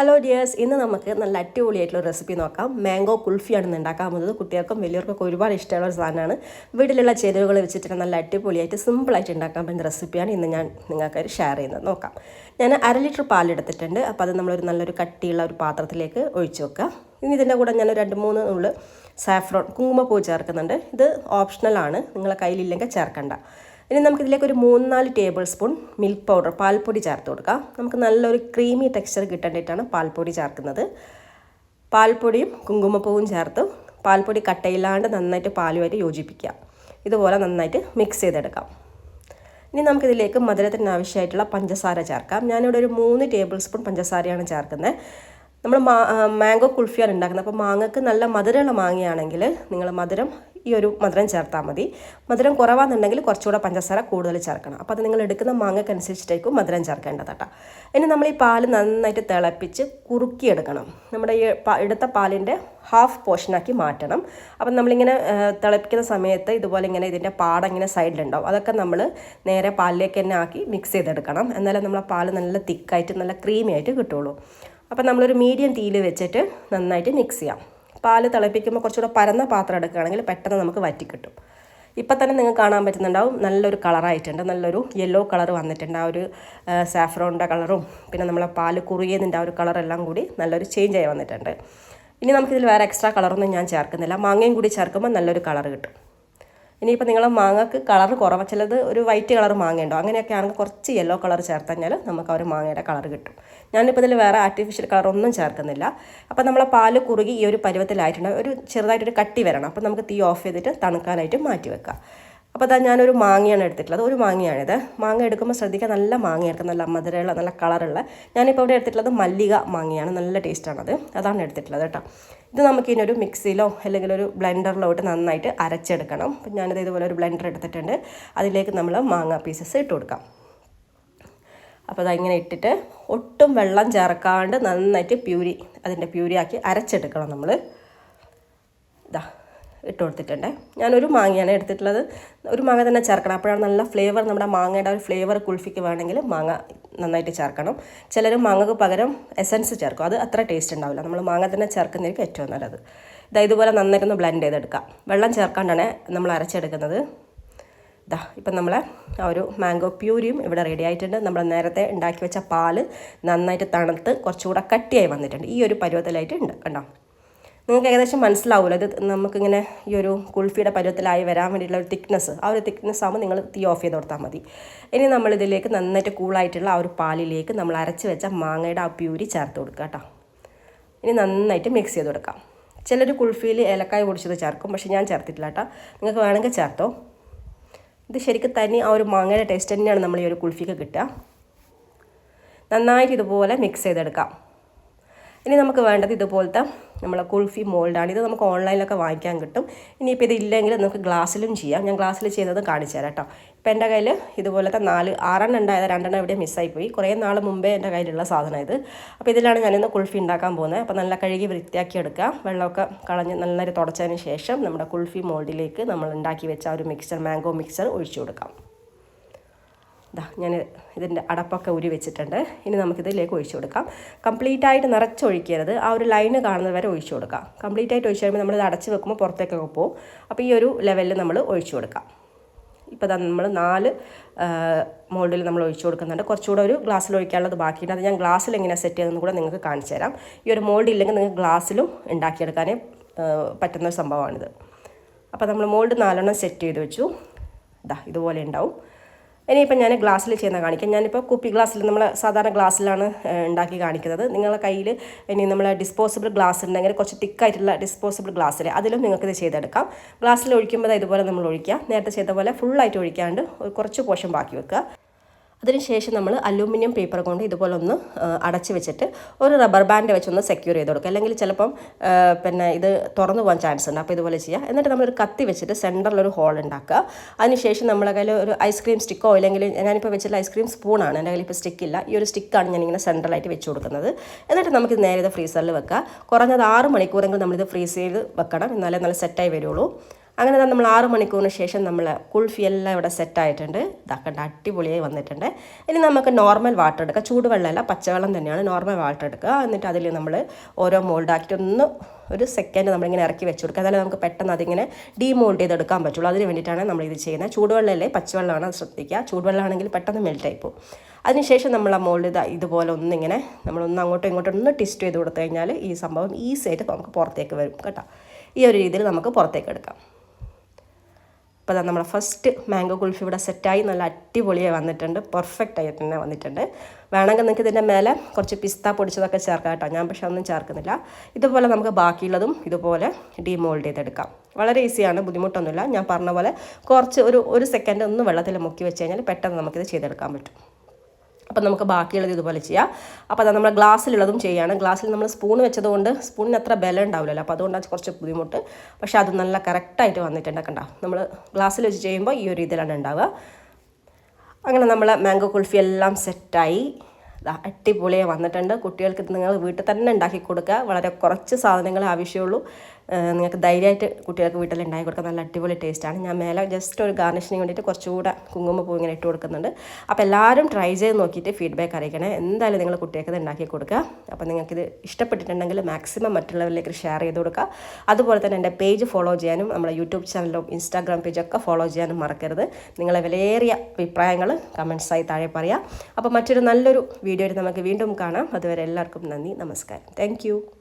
Hello dears ഇന്ന് നമുക്ക് നല്ല അടിപൊളിയായിട്ടുള്ള റെസിപ്പി നോക്കാം. മാംഗോ കുൽഫിയാണ് ഇന്ന് ഉണ്ടാക്കാൻ പോകുന്നത് കുട്ടികൾക്കും വലിയവർക്കൊക്കെ ഒരുപാട് ഇഷ്ടമുള്ള ഒരു സാധനമാണ്. വീട്ടിലുള്ള ചേരുവകൾ വെച്ചിട്ട് നല്ല അടിപൊളിയായിട്ട് സിമ്പിളായിട്ട് ഉണ്ടാക്കാൻ പറ്റുന്ന റെസിപ്പിയാണ് ഇന്ന് ഞാൻ നിങ്ങൾക്ക് ഷെയർ ചെയ്യുന്നത്. നോക്കാം. ഞാൻ അര ലിറ്റർ പാലെടുത്തിട്ടുണ്ട് അപ്പോൾ അത് നമ്മളൊരു നല്ലൊരു കട്ടിയുള്ള ഒരു പാത്രത്തിലേക്ക് ഒഴിച്ച് വെക്കാം ഇനി ഇതിന്റെ കൂടെ ഞാൻ രണ്ട് മൂന്ന് നുള്ളു സാഫ്രോൺ കുങ്കുമപ്പൂ ചേർക്കുന്നുണ്ട്. ഇത് ഓപ്ഷണലാണ് നിങ്ങളെ കയ്യിലില്ലെങ്കിൽ ചേർക്കണ്ട. ഇനി നമുക്കിതിലേക്ക് ഒരു മൂന്ന് നാല് ടേബിൾ സ്പൂൺ മിൽക്ക് പൗഡർ പാൽപ്പൊടി ചേർത്ത് കൊടുക്കാം. നമുക്ക് നല്ലൊരു ക്രീമി ടെക്സ്ചർ കിട്ടാനായിട്ടാണ് പാൽപ്പൊടി ചേർക്കുന്നത്. പാൽപ്പൊടിയും കുങ്കുമപ്പൂവും ചേർത്ത് പാൽപ്പൊടി കട്ടയില്ലാണ്ട് നന്നായിട്ട് പാലുമായിട്ട് യോജിപ്പിക്കുക. ഇതുപോലെ നന്നായിട്ട് മിക്സ് ചെയ്തെടുക്കാം. ഇനി നമുക്കിതിലേക്ക് മധുരത്തിന് ആവശ്യമായിട്ടുള്ള പഞ്ചസാര ചേർക്കാം. ഞാനിവിടെ ഒരു മൂന്ന് ടേബിൾ സ്പൂൺ പഞ്ചസാരയാണ് ചേർക്കുന്നത്. നമ്മൾ മാ മാംഗോ കുൾഫിയാണ് ഉണ്ടാക്കുന്നത്. അപ്പോൾ മാങ്ങക്ക് നല്ല മധുരമുള്ള മാങ്ങയാണെങ്കിൽ നിങ്ങൾ മധുരം ഈ ഒരു മധുരം ചേർത്താൽ മതി. മധുരം കുറവാണെന്നുണ്ടെങ്കിൽ കുറച്ചുകൂടെ പഞ്ചസാര കൂടുതൽ ചേർക്കണം. അപ്പോൾ അത് നിങ്ങൾ എടുക്കുന്ന മാങ്ങക്കനുസരിച്ചിട്ടായിരിക്കും മധുരം ചേർക്കേണ്ടത് കേട്ടോ. ഇനി നമ്മൾ ഈ പാൽ നന്നായിട്ട് തിളപ്പിച്ച് കുറുക്കിയെടുക്കണം. നമ്മുടെ ഈ എടുത്ത പാലിന്റെ ഹാഫ് പോർഷനാക്കി മാറ്റണം. അപ്പം നമ്മളിങ്ങനെ തിളപ്പിക്കുന്ന സമയത്ത് ഇതുപോലെ ഇങ്ങനെ ഇതിന്റെ പാട ഇങ്ങനെ സൈഡിലുണ്ടാവും. അതൊക്കെ നമ്മൾ നേരെ പാലിലേക്ക് തന്നെ ആക്കി മിക്സ് ചെയ്തെടുക്കണം. എന്നാലേ നമ്മളെ പാൽ നല്ല തിക്കായിട്ട് നല്ല ക്രീമി ആയിട്ട് കിട്ടുള്ളൂ. അപ്പം നമ്മളൊരു മീഡിയം തീയിൽ വെച്ചിട്ട് നന്നായിട്ട് മിക്സ് ചെയ്യാം. പാൽ തിളപ്പിക്കുമ്പോൾ കുറച്ചുകൂടെ പരന്ന പാത്രം എടുക്കുകയാണെങ്കിൽ പെട്ടെന്ന് നമുക്ക് വറ്റി കിട്ടും ഇപ്പം തന്നെ നിങ്ങൾക്ക് കാണാൻ പറ്റുന്നുണ്ടാവും നല്ലൊരു കളറായിട്ടുണ്ട്. നല്ലൊരു യെല്ലോ കളർ വന്നിട്ടുണ്ട്. ആ ഒരു സാഫ്രോണിന്റെ കളറും പിന്നെ നമ്മളെ പാൽ കുറുകിയതിന്റെ ആ ഒരു കളറെല്ലാം കൂടി നല്ലൊരു ചേഞ്ച് ആയി വന്നിട്ടുണ്ട്. ഇനി നമുക്കിതിൽ വേറെ എക്സ്ട്രാ കളറൊന്നും ഞാൻ ചേർക്കുന്നില്ല. മാങ്ങയും കൂടി ചേർക്കുമ്പോൾ നല്ലൊരു കളർ കിട്ടും. ഇനിയിപ്പോൾ നിങ്ങൾ മാങ്ങക്ക് കളർ കുറവ്. ചിലത് ഒരു വൈറ്റ് കളർ മാങ്ങയുണ്ടോ? അങ്ങനെയൊക്കെ ആണെങ്കിൽ കുറച്ച് യെല്ലോ കളർ ചേർത്ത് കഴിഞ്ഞാൽ നമുക്ക് ആ ഒരു മാങ്ങയുടെ കളർ കിട്ടും. ഞാനിപ്പോൾ ഇതിൽ വേറെ ആർട്ടിഫിഷ്യൽ കളർ ഒന്നും ചേർക്കുന്നില്ല. അപ്പോൾ നമ്മളെ പാൽ കുറുകി ഈ ഒരു പരുവത്തിലായിട്ടുണ്ട്. ഒരു ചെറുതായിട്ടൊരു കട്ടി വരണം. അപ്പോൾ നമുക്ക് തീ ഓഫ് ചെയ്തിട്ട് തണുക്കാനായിട്ട് മാറ്റി വെക്കാം. അപ്പോൾ അതാ ഞാനൊരു മാങ്ങയാണ് എടുത്തിട്ടുള്ളത്. ഒരു മാങ്ങയാണിത്. മാങ്ങ എടുക്കുമ്പോൾ ശ്രദ്ധിക്കുക നല്ല മാങ്ങ എടുക്കുക നല്ല മധുരമുള്ള നല്ല കളറുള്ള. ഞാനിപ്പോൾ ഇവിടെ എടുത്തിട്ടുള്ളത് മല്ലിക മാങ്ങയാണ്. നല്ല ടേസ്റ്റാണത്. അതാണ് എടുത്തിട്ടുള്ളത് കേട്ടോ. ഇത് നമുക്ക് ഇനി ഒരു മിക്സിയിലോ അല്ലെങ്കിൽ ഒരു ബ്ലെൻഡറിലോട്ട് നന്നായിട്ട് അരച്ചെടുക്കണം. അപ്പം ഞാനിത് ഇതുപോലെ ഒരു ബ്ലെൻഡർ എടുത്തിട്ടുണ്ട്. അതിലേക്ക് നമ്മൾ മാങ്ങ പീസസ് ഇട്ട് കൊടുക്കാം. അപ്പോൾ അതങ്ങനെ ഇട്ടിട്ട് ഒട്ടും വെള്ളം ചേർക്കാണ്ട് നന്നായിട്ട് പ്യൂരി അതിന്റെ പ്യൂരിയാക്കി അരച്ചെടുക്കണം നമ്മൾ ഇതാ ഇട്ട് കൊടുത്തിട്ടുണ്ട്. ഞാനൊരു മാങ്ങയാണ് എടുത്തിട്ടുള്ളത്. ഒരു മാങ്ങ തന്നെ ചേർക്കണം. അപ്പോഴാണ് നല്ല ഫ്ലേവർ നമ്മുടെ മാങ്ങയുടെ ഒരു ഫ്ലേവർ കുൾഫിക്ക് വേണമെങ്കിൽ മാങ്ങ നന്നായിട്ട് ചേർക്കണം. ചിലർ മാങ്ങക്ക് പകരം എസൻസ് ചേർക്കും. അത് അത്ര ടേസ്റ്റ് ഉണ്ടാവില്ല. നമ്മൾ മാങ്ങ തന്നെ ചേർക്കുന്നതായിരിക്കും ഏറ്റവും നല്ലത്. ഇതാ ഇതുപോലെ നന്നായിട്ടൊന്ന് ബ്ലെൻഡ് ചെയ്തെടുക്കാം. വെള്ളം ചേർക്കാണ്ടാണ് നമ്മൾ അരച്ചെടുക്കുന്നത്. ഇതാ ഇപ്പം നമ്മളെ ആ ഒരു മാംഗോ പ്യൂരിയും ഇവിടെ റെഡി ആയിട്ടുണ്ട്. നമ്മൾ നേരത്തെ ഉണ്ടാക്കി വെച്ച പാൽ നന്നായിട്ട് തണുത്ത് കുറച്ചുകൂടെ കട്ടിയായി വന്നിട്ടുണ്ട്. ഈ ഒരു പരുവത്തിലായിട്ട് ഉണ്ട്. കണ്ടോ? നിങ്ങൾക്ക് ഏകദേശം മനസ്സിലാവില്ല ഇത് നമുക്കിങ്ങനെ ഈ ഒരു കുൾഫിയുടെ പരുവത്തിലായി വരാൻ വേണ്ടിയിട്ടുള്ള ഒരു തിക്നെസ് ആ ഒരു തിക്നെസ് ആകുമ്പോൾ നിങ്ങൾ തീ ഓഫ് ചെയ്ത് കൊടുത്താൽ മതി. ഇനി നമ്മൾ ഇതിലേക്ക് നന്നായിട്ട് കൂളായിട്ടുള്ള ആ ഒരു പാലിലേക്ക് നമ്മൾ അരച്ച് വെച്ച മാങ്ങയുടെ ആ പ്യൂരി ചേർത്ത് കൊടുക്കുക കേട്ടോ. ഇനി നന്നായിട്ട് മിക്സ് ചെയ്ത് കൊടുക്കാം. ചിലർ കുൾഫിയിൽ ഏലക്കായ പൊടിച്ചത് ചേർക്കും പക്ഷേ ഞാൻ ചേർത്തിട്ടില്ല കേട്ടോ. നിങ്ങൾക്ക് വേണമെങ്കിൽ ചേർത്തോ. ഇത് ശരിക്കും തന്നെ ആ ഒരു മാങ്ങയുടെ ടേസ്റ്റ് തന്നെയാണ് നമ്മൾ ഈ ഒരു കുൾഫിക്ക് കിട്ടുക. നന്നായിട്ട് ഇതുപോലെ മിക്സ് ചെയ്തെടുക്കാം. ഇനി നമുക്ക് വേണ്ടത് ഇതുപോലത്തെ നമ്മളെ കുൾഫി മോൾഡാണ്. ഇത് നമുക്ക് ഓൺലൈനിലൊക്കെ വാങ്ങിക്കാൻ കിട്ടും. ഇനിയിപ്പോൾ ഇത് ഇല്ലെങ്കിൽ നമുക്ക് ഗ്ലാസ്സിലും ചെയ്യാം. ഞാൻ ഗ്ലാസ്സിൽ ചെയ്തത് കാണിച്ചു തരാം കേട്ടോ. ഇപ്പം എന്റെ കയ്യിൽ ഇതുപോലത്തെ നാല് ആറെണ്ണം ഉണ്ടായത് രണ്ടെണ്ണം ഇവിടെ മിസ്സായിപ്പോയി. കുറേ നാൾ മുമ്പേ എന്റെ കയ്യിലുള്ള സാധനം ഇത്. അപ്പോൾ ഇതിലാണ് ഞാനിന്ന് കുൾഫി ഉണ്ടാക്കാൻ പോകുന്നത്. അപ്പോൾ നല്ല കഴുകി വൃത്തിയാക്കി എടുക്കുക. വെള്ളമൊക്കെ കളഞ്ഞ് നല്ലൊരു തുടച്ചതിന് ശേഷം നമ്മുടെ കുൾഫി മോൾഡിലേക്ക് നമ്മൾ ഉണ്ടാക്കി വെച്ച ഒരു മിക്സർ മാംഗോ മിക്സർ ഒഴിച്ചു കൊടുക്കാം. ഇതാ ഞാൻ ഇതിന്റെ അടപ്പൊക്കെ ഉരി വെച്ചിട്ടുണ്ട്. ഇനി നമുക്കിതിലേക്ക് ഒഴിച്ചു കൊടുക്കാം. കംപ്ലീറ്റ് ആയിട്ട് നിറച്ചൊഴിക്കരുത്. ആ ഒരു ലൈന് കാണുന്നത് വരെ ഒഴിച്ചു കൊടുക്കാം. കംപ്ലീറ്റ് ആയിട്ട് ഒഴിച്ചു കഴിയുമ്പോൾ നമ്മളിത് അടച്ച് വെക്കുമ്പോൾ പുറത്തേക്കൊക്കെ പോകും. അപ്പോൾ ഈ ഒരു ലെവലിൽ നമ്മൾ ഒഴിച്ചു കൊടുക്കാം. ഇപ്പോൾ നമ്മൾ നാല് മോൾഡിൽ നമ്മൾ ഒഴിച്ചു കൊടുക്കുന്നുണ്ട്. കുറച്ചുകൂടെ ഒരു ഗ്ലാസ്സിൽ ഒഴിക്കാനുള്ളത് ബാക്കിയുണ്ട്. അത് ഞാൻ ഗ്ലാസ്സിൽ എങ്ങനെ സെറ്റ് ചെയ്തെന്ന് കൂടെ നിങ്ങൾക്ക് കാണിച്ചു തരാം. ഈ ഒരു മോൾഡ് ഇല്ലെങ്കിൽ നിങ്ങൾക്ക് ഗ്ലാസ്സിലും ഉണ്ടാക്കിയെടുക്കാനേ പറ്റുന്ന ഒരു സംഭവമാണിത്. അപ്പോൾ നമ്മൾ മോൾഡ് നാലെണ്ണം സെറ്റ് ചെയ്ത് വെച്ചു. ഇതാ ഇതുപോലെ ഉണ്ടാവും. ഇനിയിപ്പോൾ ഞാൻ ഗ്ലാസ്സിൽ ചെയ്യുന്ന കാണിക്കാം. ഞാനിപ്പോൾ കുപ്പി ഗ്ലാസ്സിൽ നമ്മൾ സാധാരണ ഗ്ലാസ്സിലാണ് ഉണ്ടാക്കി കാണിക്കുന്നത്. നിങ്ങളുടെ കയ്യിൽ ഇനി നമ്മൾ ഡിസ്പോസിബിൾ ഗ്ലാസ് ഉണ്ടെങ്കിൽ കുറച്ച് തിക്കായിട്ടുള്ള ഡിസ്പോസിബിൾ ഗ്ലാസ്സിൽ അതിലും നിങ്ങൾക്കിത് ചെയ്തെടുക്കാം. ഗ്ലാസ്സിൽ ഒഴിക്കുമ്പോൾ ഇതുപോലെ നമ്മൾ ഒഴിക്കുക. നേരത്തെ ചെയ്ത പോലെ ഫുള്ളായിട്ട് ഒഴിക്കാണ്ട് കുറച്ച് പോഷൻ ബാക്കി വെക്കുക. അതിനുശേഷം നമ്മൾ അലൂമിനിയം പേപ്പർ കൊണ്ട് ഇതുപോലെ ഒന്ന് അടച്ച് വെച്ചിട്ട് ഒരു റബ്ബർ ബാൻഡ് വെച്ചൊന്ന് സെക്യൂർ ചെയ്ത് കൊടുക്കുക. അല്ലെങ്കിൽ ചിലപ്പം പിന്നെ ഇത് തുറന്നു പോകാൻ ചാൻസ് ഉണ്ട്. അപ്പോൾ ഇതുപോലെ ചെയ്യുക എന്നിട്ട് നമ്മളൊരു കത്തി വെച്ചിട്ട് സെന്ററിലൊരു ഹോൾ ഉണ്ടാക്കുക. അതിനുശേഷം നമ്മളെ കയ്യിൽ ഒരു ഐസ്ക്രീം സ്റ്റിക്കോ അല്ലെങ്കിൽ ഞാനിപ്പോൾ വെച്ചിട്ടുള്ള ഐസ്ക്രീം സ്പൂണാണ് എന്റെ കയ്യിൽ ഇപ്പോൾ സ്റ്റിക്കില്ല ഈ ഒരു സ്റ്റിക്കാണ് ഞാനിങ്ങനെ സെൻട്രലായിട്ട് വെച്ച് കൊടുക്കുന്നത്. എന്നിട്ട് നമുക്ക് നേരെ ഇത് ഫ്രീസറിൽ വെക്കുക. കുറഞ്ഞത് ആറ് മണിക്കൂറെങ്കിലും നമ്മളിത് ഫ്രീസ് ചെയ്ത് വെക്കണം. എന്നാലേ നല്ല സെറ്റായി വരുള്ളൂ. അങ്ങനെ തന്നെ നമ്മൾ ആറ് മണിക്കൂറിന് ശേഷം നമ്മൾ കുൾഫി എല്ലാം ഇവിടെ സെറ്റായിട്ടുണ്ട് ഇതാക്കണ്ട അടിപൊളിയായി വന്നിട്ടുണ്ട്. ഇനി നമുക്ക് നോർമൽ വാട്ടർ എടുക്കുക ചൂടുവെള്ളമല്ല പച്ചവെള്ളം തന്നെയാണ്. നോർമൽ വാട്ടർ എടുക്കുക. എന്നിട്ട് അതിൽ നമ്മൾ ഓരോ മോൾഡാക്കിയിട്ട് ഒന്ന് ഒരു സെക്കൻഡ് നമ്മളിങ്ങനെ ഇറക്കി വെച്ച് കൊടുക്കുക. അതായത് നമുക്ക് പെട്ടെന്ന് അതിങ്ങനെ ഡീമോൾഡ് ചെയ്തെടുക്കാൻ പറ്റുള്ളൂ. അതിന് വേണ്ടിയിട്ടാണ് നമ്മൾ ഇത് ചെയ്യുന്നത്. ചൂടുവെള്ളമല്ലേ? പച്ചവെള്ളമാണ്. അത് ശ്രദ്ധിക്കുക. ചൂടുവെള്ളമാണെങ്കിൽ പെട്ടെന്ന് മെൽറ്റായി പോകും. അതിനുശേഷം നമ്മൾ ആ മോൾഡ് ഇത് ഇതുപോലെ ഒന്നിങ്ങനെ നമ്മളൊന്ന് അങ്ങോട്ടും ഇങ്ങോട്ടും ഒന്ന് ട്വിസ്റ്റ് ചെയ്ത് കൊടുത്തു കഴിഞ്ഞാൽ ഈ സംഭവം ഈസി ആയിട്ട് നമുക്ക് പുറത്തേക്ക് വരും കേട്ടോ. ഈ ഒരു രീതിയിൽ നമുക്ക് പുറത്തേക്ക് എടുക്കാം. അപ്പോൾ അതാ നമ്മുടെ ഫസ്റ്റ് മാംഗോ കുൽഫി ഇവിടെ സെറ്റായി നല്ല അടിപൊളിയായി വന്നിട്ടുണ്ട്. പെർഫെക്റ്റ് ആയിട്ട് തന്നെ വന്നിട്ടുണ്ട്. വേണമെങ്കിൽ നിങ്ങൾക്ക് ഇതിന്റെ മേലെ കുറച്ച് പിസ്ത പൊടിച്ചതൊക്കെ ചേർക്കാം കേട്ടോ. ഞാൻ പക്ഷേ ഒന്നും ചേർക്കുന്നില്ല. ഇതുപോലെ നമുക്ക് ബാക്കിയുള്ളതും ഇതുപോലെ ഡീമോൾഡ് ചെയ്തെടുക്കാം. വളരെ ഈസിയാണ് ബുദ്ധിമുട്ടൊന്നുമില്ല. ഞാൻ പറഞ്ഞ പോലെ കുറച്ച് ഒരു ഒരു സെക്കൻഡ് ഒന്ന് വെള്ളത്തിൽ മുക്കി വെച്ച് കഴിഞ്ഞാൽ പെട്ടെന്ന് നമുക്കിത് ചെയ്തെടുക്കാൻ പറ്റും. അപ്പം നമുക്ക് ബാക്കിയുള്ളത് ഇതുപോലെ ചെയ്യാം. അപ്പോൾ അത് നമ്മൾ ഗ്ലാസ്സിലുള്ളതും ചെയ്യുകയാണ് ഗ്ലാസ്സിൽ നമ്മൾ സ്പൂൺ വെച്ചതുകൊണ്ട് സ്പൂണിന് അത്ര ബലം ഉണ്ടാവില്ലല്ലോ. അപ്പോൾ അതുകൊണ്ടാണ് കുറച്ച് ബുദ്ധിമുട്ട്. പക്ഷേ അത് നല്ല കറക്റ്റായിട്ട് വന്നിട്ടുണ്ട്. കണ്ട? നമ്മൾ ഗ്ലാസ്സിൽ വെച്ച് ചെയ്യുമ്പോൾ ഈ ഒരു രീതിയിലാണ് ഉണ്ടാവുക. അങ്ങനെ നമ്മൾ മാംഗോ കുൾഫി എല്ലാം സെറ്റായി. അടിപൊളിയായി വന്നിട്ടുണ്ട്. കുട്ടികൾക്ക് നിങ്ങൾ വീട്ടിൽ തന്നെ ഉണ്ടാക്കി കൊടുക്കുക. വളരെ കുറച്ച് സാധനങ്ങൾ ആവശ്യമുള്ളൂ. നിങ്ങൾക്ക് ധൈര്യമായിട്ട് കുട്ടികൾക്ക് വീട്ടിൽ ഉണ്ടാക്കി കൊടുക്കാൻ നല്ല അടിപൊളി ടേസ്റ്റാണ് ഞാൻ മേലെ ജസ്റ്റ് ഒരു ഗാർണിഷിന് വേണ്ടിയിട്ട് കുറച്ചുകൂടെ കുങ്കുമപ്പൂ ഇങ്ങനെ ഇട്ട് കൊടുക്കുന്നുണ്ട്. അപ്പോൾ എല്ലാവരും ട്രൈ ചെയ്ത് നോക്കിയിട്ട് ഫീഡ്ബാക്ക് അറിയിക്കണേ. എന്തായാലും നിങ്ങൾ കുട്ടികൾക്ക് ഉണ്ടാക്കി കൊടുക്കുക. അപ്പോൾ നിങ്ങൾക്ക് ഇത് ഇഷ്ടപ്പെട്ടിട്ടുണ്ടെങ്കിൽ മാക്സിമം മറ്റുള്ളവരിലേക്ക് ഷെയർ ചെയ്ത് കൊടുക്കുക. അതുപോലെ തന്നെ എന്റെ പേജ് ഫോളോ ചെയ്യാനും നമ്മുടെ യൂട്യൂബ് ചാനലും ഇൻസ്റ്റാഗ്രാം പേജൊക്കെ ഫോളോ ചെയ്യാനും മറക്കരുത്. നിങ്ങളെ വിലയേറിയ അഭിപ്രായങ്ങൾ കമൻസായി താഴെ പറയാം. അപ്പോൾ മറ്റൊരു നല്ലൊരു വീഡിയോയിൽ നമുക്ക് വീണ്ടും കാണാം. അതുവരെ എല്ലാവർക്കും നന്ദി നമസ്കാരം. താങ്ക്